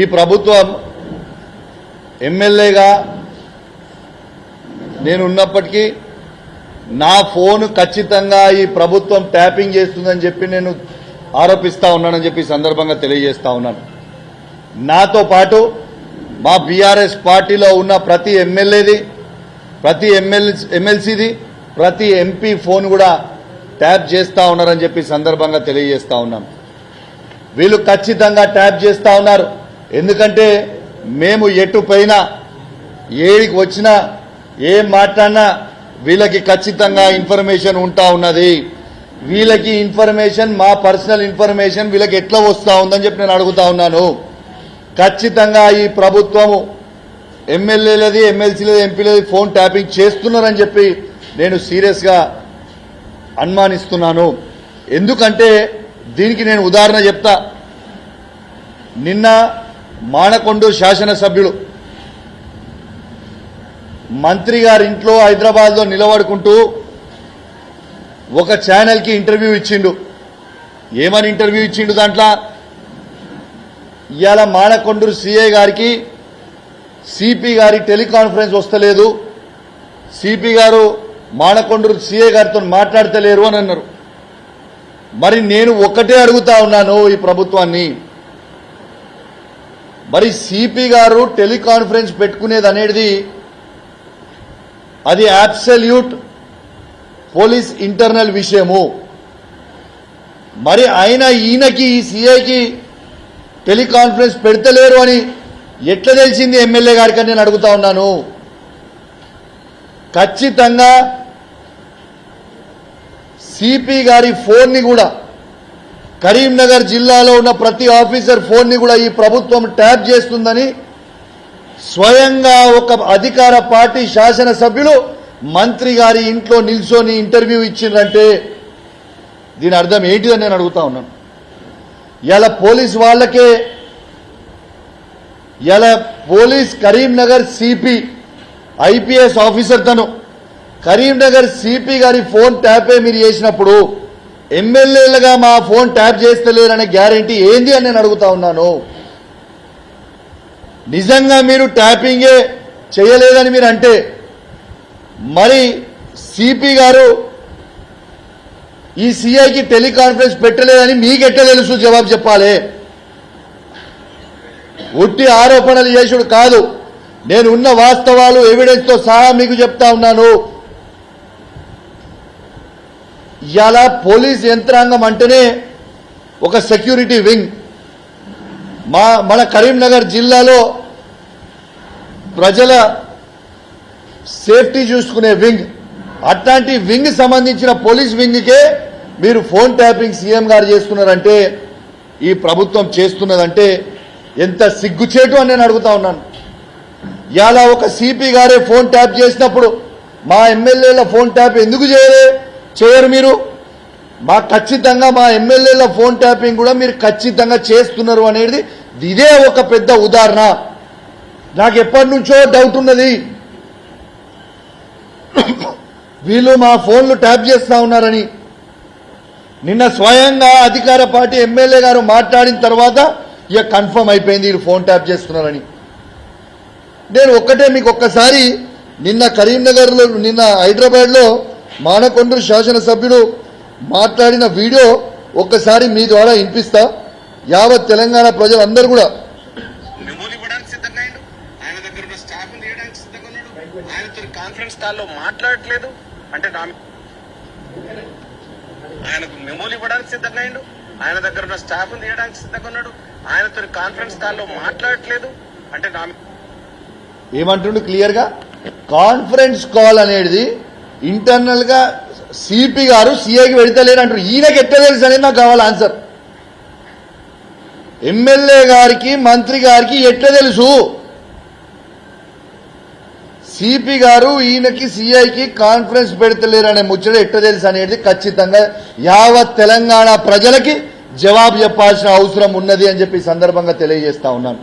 ఈ ప్రభుత్వం ఎమ్మెల్యేగా నేను ఉన్నప్పటికీ నా ఫోన్ ఖచ్చితంగా ఈ ప్రభుత్వం ట్యాపింగ్ చేస్తుందని చెప్పి నేను ఆరోపిస్తా ఉన్నానని చెప్పి సందర్భంగా తెలియజేస్తా ఉన్నాను. నాతో పాటు మా బీఆర్ఎస్ పార్టీలో ఉన్న ప్రతి ఎమ్మెల్యేది ప్రతి ఎమ్మెల్ ఎమ్మెల్సీది ప్రతి ఎంపీ ఫోన్ కూడా ట్యాప్ చేస్తా ఉన్నారని చెప్పి సందర్భంగా తెలియజేస్తా ఉన్నాను. వీళ్ళు ఖచ్చితంగా ట్యాప్ చేస్తా ఉన్నారు. ఎందుకంటే మేము ఎటు పైన ఏడికి వచ్చినా ఏం మాట్లాడినా వీళ్ళకి ఖచ్చితంగా ఇన్ఫర్మేషన్ ఉంటా ఉన్నది. వీళ్ళకి ఇన్ఫర్మేషన్ మా పర్సనల్ ఇన్ఫర్మేషన్ వీళ్ళకి ఎట్లా వస్తూ ఉందని చెప్పి నేను అడుగుతా ఉన్నాను. ఖచ్చితంగా ఈ ప్రభుత్వము ఎమ్మెల్యేలది ఎమ్మెల్సీలది ఎంపీలది ఫోన్ ట్యాపింగ్ చేస్తున్నారని చెప్పి నేను సీరియస్గా అనుమానిస్తున్నాను. ఎందుకంటే దీనికి నేను ఉదాహరణ చెప్తా. నిన్న మానకొండ శాసనసభ్యులు. మంత్రి గారి ఇంట్లో హైదరాబాద్లో నిలబడుకుంటూ ఒక ఛానల్కి ఇంటర్వ్యూ ఇచ్చిండు. ఏమని ఇంటర్వ్యూ ఇచ్చిండు దాంట్లో? ఇవాళ మానకొండూరు సీఏ గారికి సిపి గారి టెలికాన్ఫరెన్స్ వస్తలేదు. సిపి గారు మానకొండూరు సిఐ గారితో మాట్లాడతలేరు అని అన్నారు. మరి నేను ఒక్కటే అడుగుతా ఉన్నాను ఈ ప్రభుత్వాన్ని. మరి సిపి గారు టెలికాన్ఫరెన్స్ పెట్టుకునేది అనేది అది అబ్సల్యూట్ పోలీస్ ఇంటర్నల్ విషయము. మరి ఆయన ఈయనకి ఈ సిఐకి టెలికాన్ఫరెన్స్ పెడతలేరు అని ఎట్లా తెలిసింది ఎమ్మెల్యే గారికి నేను అడుగుతా ఉన్నాను. ఖచ్చితంగా సిపి గారి ఫోన్ని కూడా కరీంనగర్ జిల్లాలో ఉన్న ప్రతి ఆఫీసర్ ఫోన్ని కూడా ఈ ప్రభుత్వం ట్యాప్ చేస్తుందని స్వయంగా ఒక అధికార పార్టీ శాసనసభ్యులు మంత్రి గారి ఇంట్లో నిల్చొని ఇంటర్వ్యూ ఇచ్చిండ్రంటే దీని అర్థం ఏంటిదని నేను అడుగుతా ఉన్నాను ఇలా పోలీస్ వాళ్ళకే ఇలా police Karimnagar CP IPS officer తను కరీంనగర్ సిపి గారి ఫోన్ ట్యాపే మీరు చేసినప్పుడు ఎమ్మెల్యేలుగా మా ఫోన్ ట్యాప్ చేస్తలేరనే గ్యారంటీ ఏంది అని నేను అడుగుతా ఉన్నాను. నిజంగా మీరు ట్యాపింగే చేయలేదని మీరు అంటే మరి సిపి గారు ఈ సిఐకి టెలికాన్ఫరెన్స్ పెట్టలేదని మీకెట్ట తెలుసు జవాబు చెప్పాలి? ఉట్టి ఆరోపణలు చేసుడు కాదు. నేను ఉన్న వాస్తవాలు ఎవిడెన్స్తో సహా మీకు చెప్తా ఉన్నాను. ఇవాళ పోలీస్ యంత్రాంగం అంటేనే ఒక సెక్యూరిటీ వింగ్. మా మన కరీంనగర్ జిల్లాలో ప్రజల సేఫ్టీ చూసుకునే వింగ్. అట్లాంటి వింగ్ సంబంధించిన పోలీస్ వింగ్కే మీరు ఫోన్ ట్యాపింగ్ సీఎం గారు చేస్తున్నారంటే ఈ ప్రభుత్వం చేస్తున్నదంటే ఎంత సిగ్గుచేటు అని నేను అడుగుతా ఉన్నాను. ఇలా ఒక సిపి గారే ఫోన్ ట్యాప్ చేసినప్పుడు మా ఎమ్మెల్యేల ఫోన్ ట్యాప్ ఎందుకు చేయలే? చేయరు మీరు. మా ఖచ్చితంగా మా ఎమ్మెల్యేల ఫోన్ ట్యాపింగ్ కూడా మీరు ఖచ్చితంగా చేస్తున్నారు అనేది ఇదే ఒక పెద్ద ఉదాహరణ. నాకు ఎప్పటి నుంచో డౌట్ ఉన్నది. వీళ్ళు మా ఫోన్లు ట్యాప్ చేస్తూ ఉన్నారని. నిన్న స్వయంగా అధికార పార్టీ ఎమ్మెల్యే గారు మాట్లాడిన తర్వాత ఇక కన్ఫర్మ్ అయిపోయింది వీళ్ళు ఫోన్ ట్యాప్ చేస్తున్నారని. నేను ఒక్కటే మీకు ఒక్కసారి నిన్న కరీంనగర్లో నిన్న హైదరాబాద్లో మానకొండూరు శాసనసభ్యుడు మాట్లాడిన వీడియో ఒక్కసారి మీ ద్వారా వినిపిస్తా. యావత్ తెలంగాణ ప్రజలందరూ కూడా. ఆయనతో కాన్ఫరెన్స్ కాల్లో మాట్లాడట్లేదు. అంటే ఆయనకు మెమోలు ఇవ్వడానికి సిద్ధంగా అయ్యిండు ఆయన దగ్గర ఉన్న స్టాఫ్ తీయడానికి సిద్ధంగా ఉన్నాడు. ఆయనతో కాన్ఫరెన్స్ కాల్లో మాట్లాడట్లేదు. అంటే ఏమంటుండు క్లియర్గా? కాన్ఫరెన్స్ కాల్ అనేది ఇంటర్నల్గా సిపి గారు సిఐకి వెళ్తలేరు అంటారు ఈయనకి ఎట్లా తెలుసు అనేది నాకు కావాలి ఆన్సర్ ఎమ్మెల్యే గారికి మంత్రి గారికి ఎట్లా తెలుసు? సిపి గారు ఈయనకి సిఐకి కాన్ఫరెన్స్ పెడతలేరు అనే ముచ్చట ఎట్లా తెలుసు అనేది ఖచ్చితంగా యావత్ తెలంగాణ ప్రజలకి జవాబు చెప్పాల్సిన అవసరం ఉన్నది అని చెప్పి సందర్భంగా తెలియజేస్తా ఉన్నాను.